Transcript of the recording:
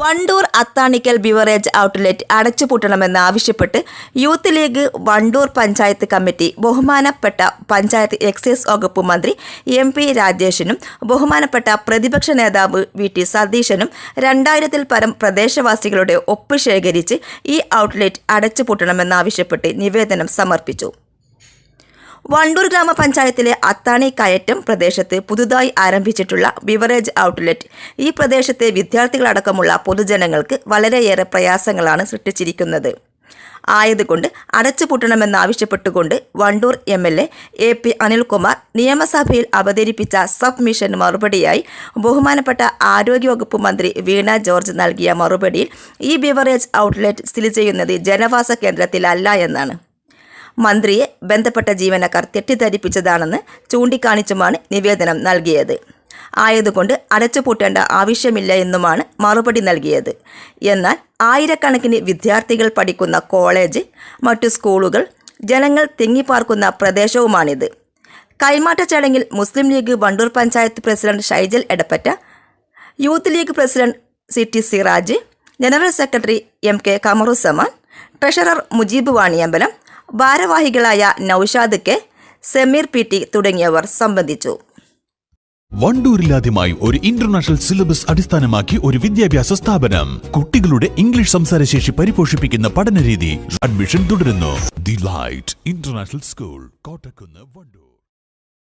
Wandoor Athanikkal beverage outlet അടച്ചുപൂട്ടണമെന്ന് ആവശ്യപ്പെട്ട് youth league Wandoor panchayat committee ബഹുമാനപ്പെട്ട panchayat excise വകുപ്പ് മന്ത്രി എം പി രാജേഷിനും ബഹുമാനപ്പെട്ട പ്രതിപക്ഷ നേതാവ് വി ടി സതീശനും രണ്ടായിരത്തിൽ പരം പ്രദേശവാസികളുടെ ഒപ്പ് ശേഖരിച്ച് ഈ ഔട്ട്ലെറ്റ് അടച്ചുപൂട്ടണമെന്നാവശ്യപ്പെട്ട് നിവേദനം സമർപ്പിച്ചു. വണ്ടൂർ ഗ്രാമപഞ്ചായത്തിലെ അത്താണി കയറ്റം പ്രദേശത്ത് പുതുതായി ആരംഭിച്ചിട്ടുള്ള ബിവറേജ് ഔട്ട്ലെറ്റ്. ഈ പ്രദേശത്തെ വിദ്യാർത്ഥികളടക്കമുള്ള പൊതുജനങ്ങൾക്ക് വളരെയേറെ പ്രയാസങ്ങളാണ് സൃഷ്ടിച്ചിരിക്കുന്നത്. ആയതുകൊണ്ട് അടച്ചുപൂട്ടണമെന്നാവശ്യപ്പെട്ടുകൊണ്ട് Wandoor M L A A P Anilkumar നിയമസഭയിൽ അവതരിപ്പിച്ച സബ് മിഷൻ മറുപടിയായി ബഹുമാനപ്പെട്ട ആരോഗ്യവകുപ്പ് മന്ത്രി വീണ ജോർജ് നൽകിയ മറുപടിയിൽ ഈ ബിവറേജ് ഔട്ട്ലെറ്റ് സ്ഥിതി ചെയ്യുന്നത് ജനവാസ കേന്ദ്രത്തിലല്ല എന്നാണ്. മന്ത്രിയെ ബന്ധപ്പെട്ട ജീവനക്കാർ തെറ്റിദ്ധരിപ്പിച്ചതാണെന്ന് ചൂണ്ടിക്കാണിച്ചുമാണ് നിവേദനം നൽകിയത്. ആയതുകൊണ്ട് അടച്ചുപൂട്ടേണ്ട ആവശ്യമില്ല എന്നുമാണ് മറുപടി നൽകിയത്. എന്നാൽ ആയിരക്കണക്കിന് വിദ്യാർത്ഥികൾ പഠിക്കുന്ന കോളേജ് മറ്റു സ്കൂളുകൾ ജനങ്ങൾ തിങ്ങിപ്പാർക്കുന്ന പ്രദേശവുമാണിത്. കൈമാറ്റ ചടങ്ങിൽ Muslim League Wandoor panchayat president Shaijal Edappatta youth league president C T Siraj general secretary M K Kamaruzzaman treasurer Mujeeb Vaniyambalam ഭാരവാഹികളായ Noushad K Sameer P T തുടങ്ങിയവർ സംബന്ധിച്ചു. വണ്ടൂരിലാദ്യമായി ഒരു ഇന്റർനാഷണൽ സിലബസ് അടിസ്ഥാനമാക്കി ഒരു വിദ്യാഭ്യാസ സ്ഥാപനം. കുട്ടികളുടെ ഇംഗ്ലീഷ് സംസാരശേഷി പരിപോഷിപ്പിക്കുന്ന പഠനരീതി അഡ്മിഷൻ തുടരുന്നു. The light international school Kottakkunnu Wandoor.